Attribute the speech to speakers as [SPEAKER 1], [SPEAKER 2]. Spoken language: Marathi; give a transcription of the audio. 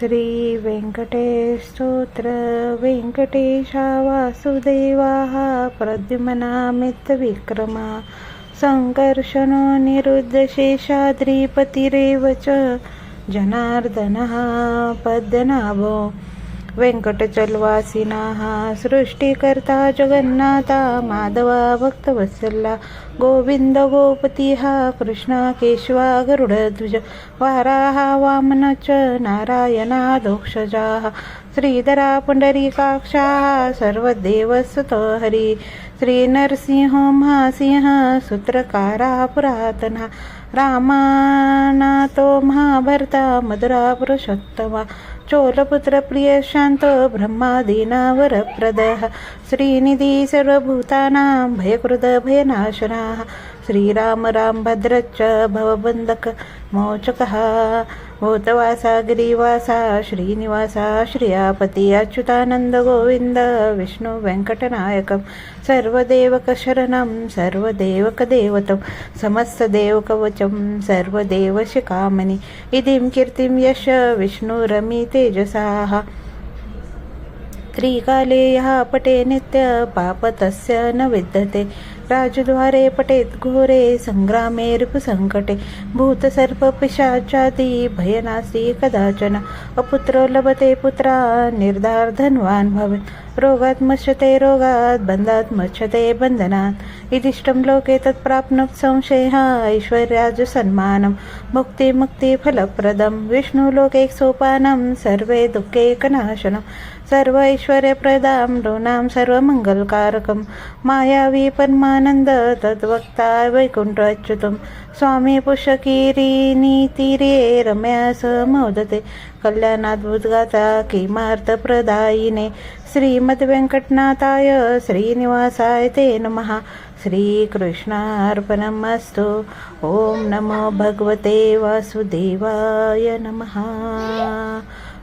[SPEAKER 1] श्री व्यंकटेश स्तोत्र व्यंकटेशा वासुदेवा प्रद्युमनामितविक्रमा सङ्कर्षणो निरुद्धशेषाद्रिपतिरेव च जनार्दनः पद्मनाभो व्यङ्कटचलवासिनः सृष्टिकर्ता जगन्नाथा माधवा भक्तवत्सला गोविन्द हा कृष्णा केशवा गरुडध्वज वाराः वामनच नारायणा नारायणादोक्षजाः श्रीधरा पुण्डरीकाक्षाः सर्वदेवसुतो हरि श्रीनरसिंहो महासिंह सूत्रकारा पुरातना रामानातो महाभरता मधुरा पुरुषोत्तमा चोलपुत्र प्रिय शान्तो ब्रह्मादीनावरप्रदः श्रीनिधि सर्वभूतानां भयकृदभयनाशनाः श्रीराम राम भद्रच्च भवबन्धक मोचकः। भूतवासा गिरिवासा श्रीनिवासा श्रियापति अच्युतानन्दगोविन्द विष्णुवेङ्कटनायकं सर्वदेवकशरणं सर्वदेवकदेवतं समस्तदेवकवचं सर्वदेवशिखामणि। इदिं कीर्तिं यश विष्णुरमि तेजसाः। त्रिकाले यः पटे नित्य पाप तस्य न विद्यते। राजद्वारे पटेत् घोरे सङ्ग्रामे रिपुसङ्कटे भूतसर्पपिशाचादि भयनासी कदाचन। अपुत्रो लभते पुत्रा निर्धार्धन्वान् भवेत्। रोगात् मुच्यते रोगात् बन्धात् मुच्यते बन्धनात्। इदिष्टं लोके तत्प्राप्नुत् संशयः ऐश्वर्याजसन्मानं मुक्तिमुक्तिफलप्रदं विष्णुलोके सोपानं सर्वे दुःखैकनाशनं सर्व ऐश्वर्यप्रदां नृणां सर्वमङ्गलकारकं मायावी परमानन्द तद्वक्ता वैकुण्ठ अच्युतं स्वामी पुष्यकिरीनीतिरे रम्या मोदते। कल्याणाद्भुतगाता किमार्थप्रदायिने। श्रीमद्वेङ्कटनाथाय श्रीनिवासाय ते नमः। श्रीकृष्णार्पणमस्तु। ॐ नमो भगवते वासुदेवाय नमः।